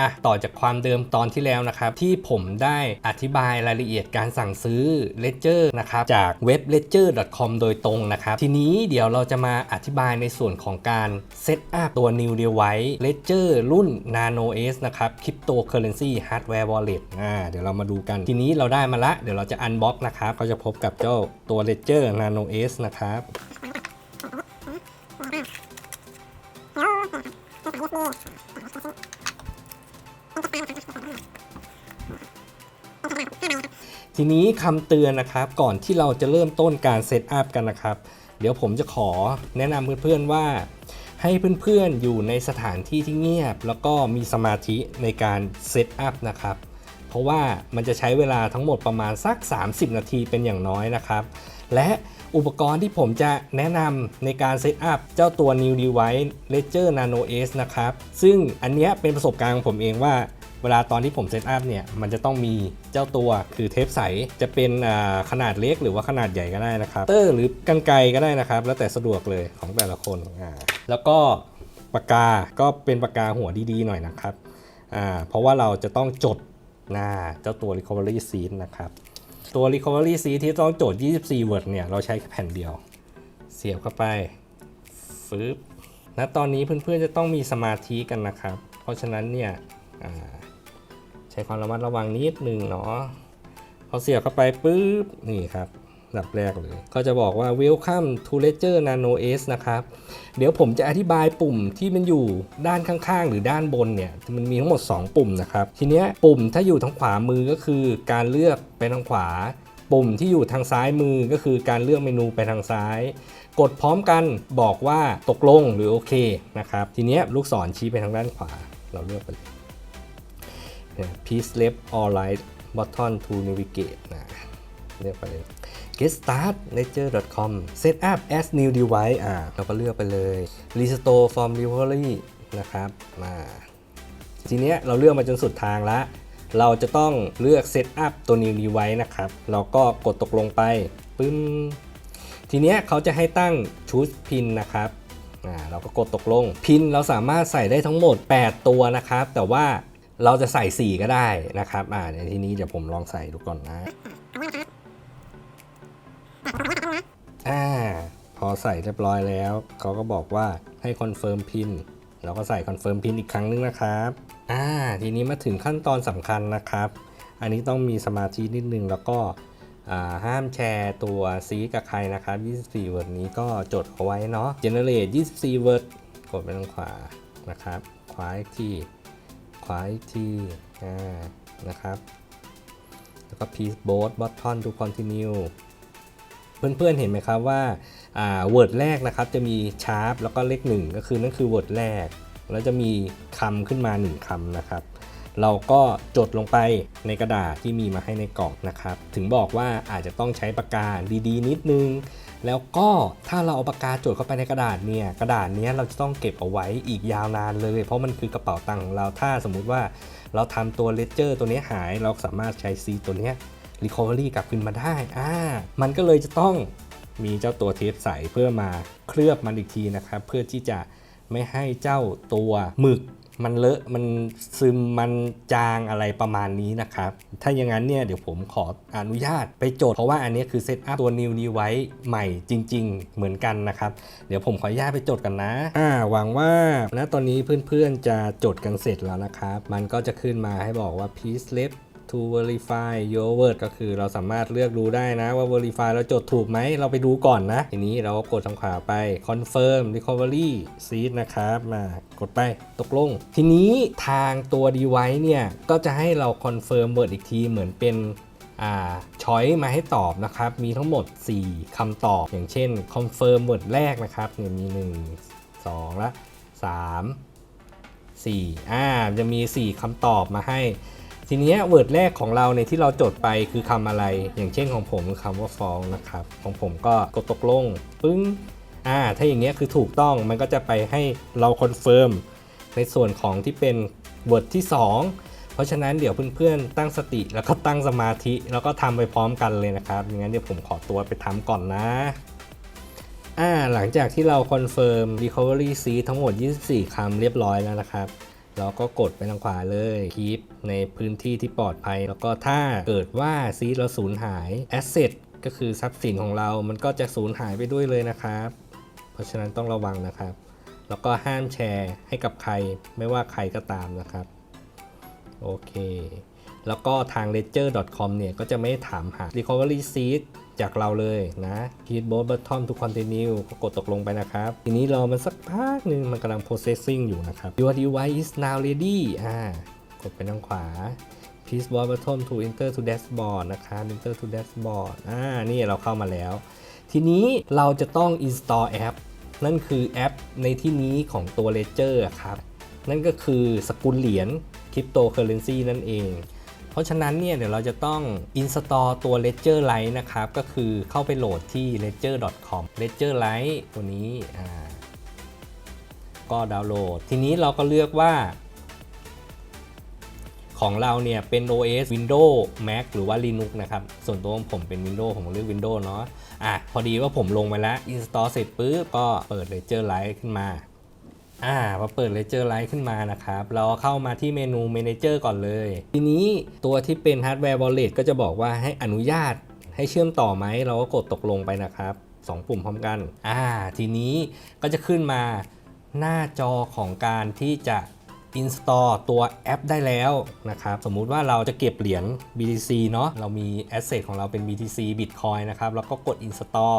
อะต่อจากความเดิมตอนที่แล้วนะครับ ที่ผมได้อธิบายรายละเอียดการสั่งซื้อ Ledger นะครับจากเว็บ ledger.com โดยตรงนะครับ ทีนี้เดี๋ยวเราจะมาอธิบายในส่วนของการเซตอัพตัว New Device Ledger รุ่น Nano S นะครับ Cryptocurrency Hardware Wallet อ่าเดี๋ยวเรามาดูกัน ทีนี้เราได้มาละ เดี๋ยวเราจะ unbox นะครับ ก็จะพบกับเจ้าตัว Ledger Nano S นะครับ ทีนี้คำเตือนนะครับก่อนที่เราจะเริ่มต้นการเซตอัพกันนะครับ เดี๋ยวผมจะขอแนะนำเพื่อนๆว่า ให้เพื่อนๆอยู่ในสถานที่ที่เงียบ แล้วก็มีสมาธิในการเซตอัพนะครับ เพราะว่ามันจะใช้เวลาทั้งหมดประมาณสัก 30 นาทีเป็นอย่างน้อยนะครับ และอุปกรณ์ที่ผมจะแนะนำในการเซตอัพเจ้าตัว New Device Ledger Nano S นะครับ ซึ่งอันเนี้ยเป็นประสบการณ์ของผมเองว่า เวลาตอนที่ผมเซตอัพเนี่ยมันจะต้องมีเจ้าตัวคือเทปใสจะเป็นขนาดเล็กหรือว่าขนาดใหญ่ก็ได้นะครับเตอร์หรือกันไกก็ได้นะครับ แล้วแต่สะดวกเลยของแต่ละคนอ่าแล้วก็ปากกาก็เป็นปากกาหัวดีๆหน่อยนะครับอ่าเพราะว่าเราจะต้องจดหน้าเจ้าตัว recovery seed นะครับตัว recovery seed ที่ต้องจด 24 word เนี่ยเราใช้แผ่นเดียว เสียบเข้าไปฟึบณตอนนี้เพื่อนๆจะต้องมีสมาธิกันนะครับ เพราะฉะนั้นเนี่ยอ่า ใช้ความระมัดระวังนิดหนึ่งเนาะพอเสียบเข้าไปปุ๊บนี่ครับอันดับแรกเลยก็จะบอกว่า welcome to ledger nano s นะครับ เดี๋ยวผมจะอธิบายปุ่มที่มันอยู่ด้านข้างๆ หรือด้านบนเนี่ย มันมีทั้งหมด 2 ปุ่มนะครับ ทีเนี้ยปุ่มถ้าอยู่ทางขวามือก็คือการเลือกไปทางขวา ปุ่มที่อยู่ทางซ้ายมือก็คือการเลือกเมนูไปทางซ้าย กดพร้อมกันบอกว่าตกลงหรือโอเคนะครับ ทีเนี้ยลูกศรชี้ไปทางด้านขวาเราเลือกไปเลย please left or right button to navigate นะเลือกไปเลย get start ledger.com set up as new device อ่าเราก็เลือกไปเลย restore from recovery นะครับมาทีเนี้ยเราเลือกมาจนสุดทางแล้วเราจะต้องเลือก set up ตัว new device นะครับ เราก็กดตกลงไปปึ้มทีเนี้ยเขาจะให้ตั้งชุดพินนะครับอ่าเราก็กดตกลง พินเราสามารถใส่ได้ทั้งหมด 8 ตัวนะครับ แต่ว่า เราจะใส่ 4 ก็ได้นะครับ อ่าในที่นี้เดี๋ยวผมลองใส่ดูก่อนนะ อ่า พอใส่เรียบร้อยแล้ว เขาก็บอกว่าให้คอนเฟิร์มพิน เราก็ใส่คอนเฟิร์มพินอีกครั้งนึงนะครับ อ่า ทีนี้มาถึงขั้นตอนสำคัญนะครับ อันนี้ต้องมีสมาธินิดนึงแล้วก็อ่าห้ามแชร์ตัวซีกับใครนะครับ 24 เวิร์ดนี้ก็จดเอาไว้เนาะ generate 24 เวิร์ดกดไปทางขวานะครับ ขวาอีกที ขวาอีกทีอ่านะครับ แล้วก็ please both button to continue เพื่อนๆเห็นไหมครับว่าอ่า word แรกนะครับจะมีชาร์ปแล้วก็เลขหนึ่งก็คือนั่นคือ word แรก แล้วจะมีคำขึ้นมา1คำนะครับ เราก็จดลงไปในกระดาษที่มีมาให้ในกล่องนะครับ ถึงบอกว่าอาจจะต้องใช้ปากกาดีๆ นิดนึง แล้วก็ถ้าเราเอาปากกาจดเข้าไปในกระดาษเนี่ยกระดาษเนี้ยเราจะต้องเก็บเอาไว้อีกยาวนานเลย เพราะมันคือกระเป๋าตังค์ของเราถ้าสมมุติว่าเราทำตัวเลเจอร์ตัวนี้หายเราสามารถใช้ซีตัวนี้ย recovery กลับคืนมาได้อ่ามันก็เลยจะต้องมีเจ้าตัวเทปใสเพื่อมาเคลือบมันอีกทีนะครับ เพื่อที่จะไม่ให้เจ้าตัวหมึก มันเลอะมันซึมมันจางอะไรประมาณนี้นะครับ ถ้าอย่างนั้นเนี่ยเดี๋ยวผมขออนุญาตไปโจดเพราะว่าอันนี้คือเซตอัพตัว new device ใหม่จริง ๆ เหมือนกันนะครับ เดี๋ยวผมขออนุญาตไปโจดกันนะอ่าหวังว่าณตอนนี้เพื่อนๆจะโจดกันเสร็จแล้วนะครับ มันก็จะขึ้นมาให้บอกว่า piece left to verify your word ก็คือเราสามารถเลือกดูได้นะว่า verify เราจดถูกไหม เราไปดูก่อนนะ ทีนี้เราก็กดทางขวาไป confirm recovery seed นะครับ มากดไปตกลง ทีนี้ทางตัว device เนี่ย ก็จะให้เรา confirm word อีกทีเหมือนเป็นอ่าช้อยมาให้ตอบนะครับ มีทั้งหมด 4คำตอบ อย่างเช่น confirm word แรกนะครับเนี่ยมี 1 2 และ 3 4อ่าจะมี 4คำตอบมาให้ ทีนี้เวิร์ดแรกของเราในที่เราจดไปคือคำอะไร อย่างเช่นของผมคือคำว่า fall นะครับ ของผมก็กดตกลงปึ้งอ่าถ้าอย่างเงี้ยคือถูกต้องมันก็จะไปให้เราคอนเฟิร์มในส่วนของที่เป็นเวิร์ดที่ 2 เพราะฉะนั้นเดี๋ยวเพื่อนๆ ตั้งสติแล้วก็ตั้งสมาธิแล้วก็ทำไปพร้อมกันเลยนะครับอย่างนั้นเดี๋ยวผมขอตัวไปทำก่อนนะอ่าหลังจากที่เราคอนเฟิร์ม recovery seed ทั้งหมด 24คำเรียบร้อยแล้วนะครับ เราก็กดไปทางขวาเลยคีปในพื้นที่ที่ปลอดภัย แล้วก็ถ้าเกิดว่าซีเราสูญหาย Asset ก็คือทรัพย์สินของเรา มันก็จะสูญหายไปด้วยเลยนะครับ เพราะฉะนั้นต้องระวังนะครับ แล้วก็ห้ามแชร์ให้กับใครไม่ว่าใครก็ตามนะครับ โอเค แล้วก็ทาง ledger.com เนี่ยก็จะไม่ถามหา recovery seed จากเราเลยนะ hit both button to continue ก็กดตกลงไปนะครับ ทีนี้รอมันสักพักหนึ่งมันกำลัง processing อยู่นะครับ your device is now ready อ่ากดไปทางขวา please both button to enter to dashboard นะครับ enter to dashboard อ่า นี่เราเข้ามาแล้ว ทีนี้เราจะต้อง install app นั่นคือแอปในที่นี้ของตัว Ledger ครับ นั่นก็คือสกุลเหรียญคริปโตเคอเรนซีนั่นเอง เพราะฉะนั้นเนี่ยเดี๋ยวเราจะต้อง install ตัว Ledger Lite นะครับ ก็คือเข้าไปโหลดที่ ledger.com ledger Lite ตัวนี้อ่าก็ดาวน์โหลด ทีนี้เราก็เลือกว่า ของเราเนี่ยเป็น OS Windows Mac หรือว่า Linux นะครับ ส่วนตัวผมเป็น Windows ผมเลือก Windows เนาะอะพอดีว่าผมลงไปแล้ว install เสร็จปุ๊บก็เปิด Ledger Lite ขึ้นมา อ่าพอเปิด Ledger Lite ขึ้นมานะครับ เราเข้ามาที่เมนู Manager ก่อนเลย ทีนี้ตัวที่เป็น Hardware Wallet ก็จะบอกว่าให้อนุญาตให้เชื่อมต่อไหม เราก็กดตกลงไปนะครับสองปุ่มพร้อมกัน อ่า ทีนี้ก็จะขึ้นมาหน้าจอของการที่จะ install ตัวแอปได้แล้วนะครับ สมมุติว่าเราจะเก็บเหรียญ BTC เนาะ เรามี asset ของเราเป็น BTC Bitcoin นะครับ แล้วก็กด install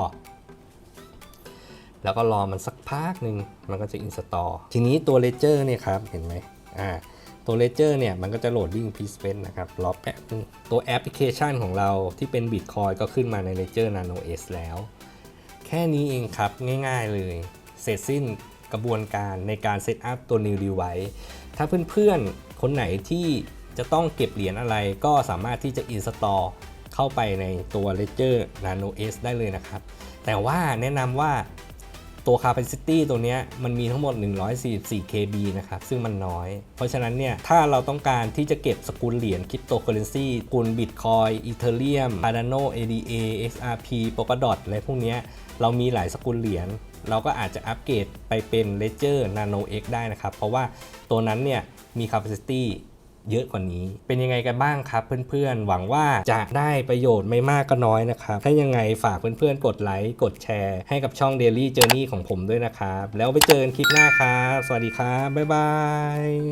แล้วก็รอมันสักพักหนึ่งมันก็จะ install ทีนี้ตัว Ledger เนี่ยครับ เห็นไหมอ่าตัว Ledger เนี่ยมันก็จะโหลดวิ่ง p i c e นะครับรอแป๊บนึงตัวแอปพลิเคชันของเราที่เป็น Bitcoin ก็ขึ้นมาใน Ledger Nano S แล้ว แค่นี้เองครับง่ายๆเลย เสร็จสิ้นกระบวนการในการเซตอัพตัว New Device ถ้าเพื่อนๆ คนไหนที่จะต้องเก็บเหรียญอะไรก็สามารถที่จะ install เข้าไปในตัว Ledger Nano S ได้เลยนะครับ แต่ว่าแนะนำว่า ตัว capacity ตัวนี้มันมีทั้งหมด 144 KB นะครับ ซึ่งมันน้อย เพราะฉะนั้นเนี่ย ถ้าเราต้องการที่จะเก็บสกุลเหรียญคริปโตเคอเรนซีสกุล Bitcoin Ethereum Cardano ADA XRP Polkadot อะไรพวกนี้เรามีหลายสกุลเหรียญเราก็อาจจะอัปเกรดไปเป็น Ledger Nano X ได้นะครับ เพราะว่าตัวนั้นเนี่ยมี capacity เยอะกว่านี้ เป็นยังไงกันบ้างครับเพื่อนๆ หวังว่าจะได้ประโยชน์ไม่มากก็น้อยนะครับ ถ้ายังไงฝากเพื่อนๆ กดไลค์กดแชร์ให้กับช่อง Daily Journey ของผมด้วยนะครับ แล้วไปเจอกันคลิปหน้าครับ สวัสดีครับ บ๊ายบาย